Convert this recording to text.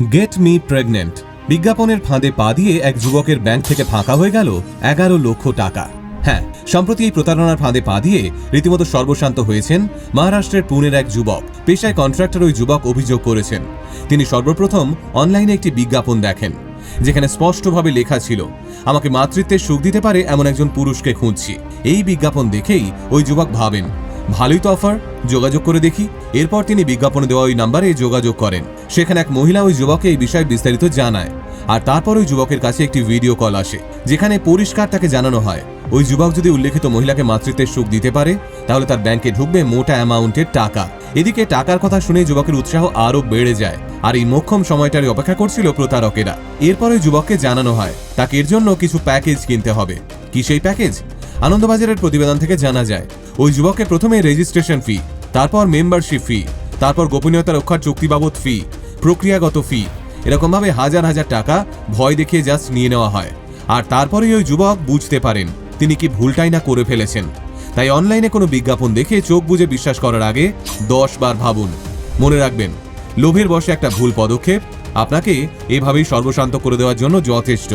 Get me pregnant বিজ্ঞাপনের ফাঁদে পা দিয়ে এক যুবকের ব্যাংক থেকে ফাঁকা হয়ে গেল এগারো লক্ষ টাকা। হ্যাঁ সম্প্রতি এই প্রতারণার ফাঁদে পা দিয়ে রীতিমতো সর্বশান্ত হয়েছেন মহারাষ্ট্রের পুনের এক যুবক। পেশায় কন্ট্রাক্টর ওই যুবক অভিযোগ করেছেন। তিনি সর্বপ্রথম অনলাইনে একটি বিজ্ঞাপন দেখেন, যেখানে স্পষ্টভাবে লেখা ছিল, আমাকে মাতৃত্বের সুখ দিতে পারে এমন একজন পুরুষকে খুঁজছি। এই বিজ্ঞাপন দেখেই ওই যুবক ভাবেন ভালোই তো অফার যোগাযোগ করে দেখি। এরপর তিনি বিজ্ঞাপনে দেওয়া ওই নাম্বারে যোগাযোগ করেন। সেখানে এক মহিলা ওই যুবককে এই বিষয়ে বিস্তারিত জানায়। আর তারপর ওই যুবকের কাছে একটি ভিডিও কল আসে, যেখানে পরিষ্কার তাকে জানানো হয়। ওই যুবক যদি উল্লেখিত মহিলাকে মাতৃত্বের সুখ দিতে পারে, তাহলে তার ব্যাংকে ঢুকবে মোটা অ্যামাউন্টের টাকা। এদিকে টাকার কথা শুনে যুবকের উৎসাহ আরও বেড়ে যায়। আর এই মোক্ষম সময়টারই অপেক্ষা করছিল প্রতারকেরা। এরপর যুবককে জানানো হয়, তাকে এর জন্য কিছু প্যাকেজ কিনতে হবে। কি সেই প্যাকেজ আনন্দবাজারের প্রতিবেদন থেকে জানা যায়, ওই যুবককে প্রথমে রেজিস্ট্রেশন ফি তারপর মেম্বারশিপ ফি তারপর গোপনীয়তা রক্ষার চুক্তি বাবদ ফি প্রক্রিয়াগত ফি এরকমভাবে হাজার হাজার টাকা ভয় দেখিয়ে জাস্ট নিয়ে নেওয়া হয়। আর তারপরেই ওই যুবক বুঝতে পারেন, তিনি কি ভুলটাই না করে ফেলেছেন। তাই অনলাইনে কোনো বিজ্ঞাপন দেখে চোখ বুজে বিশ্বাস করার আগে দশ বার ভাবুন। মনে রাখবেন, লোভের বশে একটা ভুল পদক্ষেপ আপনাকে এভাবেই সর্বশান্ত করে দেওয়ার জন্য যথেষ্ট।